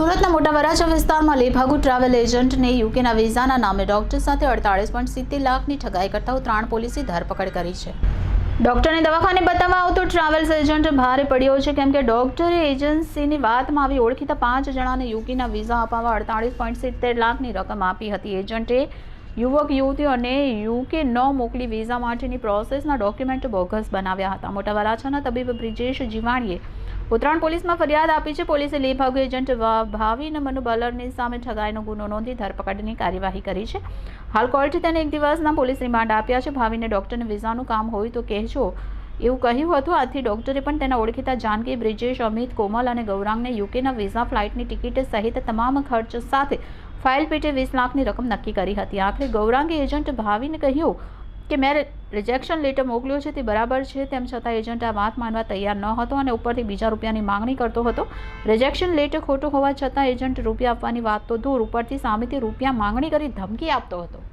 સુરતના મોટા વરાછા વિસ્તારમાં લેભાગુ ટ્રાવેલ એજન્ટને યુકેના વિઝાના નામે ડોક્ટર સાથે અડતાળીસ પોઈન્ટ સિત્તેર લાખની ઠગાઈ કરતા ઉત્તરાયણ પોલીસે ધરપકડ કરી છે. ડોક્ટરને દવાખાને બતાવવા આવતો ટ્રાવેલ્સ એજન્ટ ભારે પડ્યો છે. કેમ કે ડોક્ટરે એજન્સીની વાતમાં આવી ઓળખીતા પાંચ જણાને યુકેના વિઝા અપાવવા અડતાળીસ પોઈન્ટ સિત્તેર લાખની રકમ આપી હતી. એજન્ટે યુવક યુવતીઓને યુકે ન મોકલી વિઝા માટેની પ્રોસેસના ડોક્યુમેન્ટ બોગસ બનાવ્યા હતા. મોટા વરાછાના તબીબ બ્રિજેશ જીવાણીએ ઉત્તરાયણ પોલીસમાં ફરિયાદ આપી છે. પોલીસે લેભાગુ એજન્ટ ભાવિન મનુ બલરની સામે ઠગાઈનો ગુનો નોંધી ધરપકડની કાર્યવાહી કરી છે. હાલ કોર્ટે તેને એક દિવસના પોલીસ રિમાન્ડ આપ્યા છે. ભાવિને ડોક્ટરને વિઝાનું કામ હોય તો કહેજો. એવું કહ્યું હતું. આથી ડોક્ટરે પણ તેના ઓળખીતા જાનકી, બ્રિજેશ, અમિત, કોમલ અને ગૌરાંગને યુકેના વિઝા ફ્લાઇટની ટિકિટ સહિત તમામ ખર્ચ સાથે ફાઇલ પેટે વીસ લાખની રકમ નક્કી કરી હતી. આખરે ગૌરાંગે એજન્ટ ભાવિને કહ્યું કે મેં રિજેક્શન લેટર મોકલ્યો છે તે બરાબર છે, તેમ છતાં એજન્ટ આ વાત માનવા તૈયાર ન હતો અને ઉપરથી બીજા રૂપિયાની માંગણી કરતો હતો. રિજેક્શન લેટર ખોટું હોવા છતાં એજન્ટ રૂપિયા આપવાની વાત તો દૂર, ઉપરથી સામેથી રૂપિયા માંગણી કરી ધમકી આપતો હતો.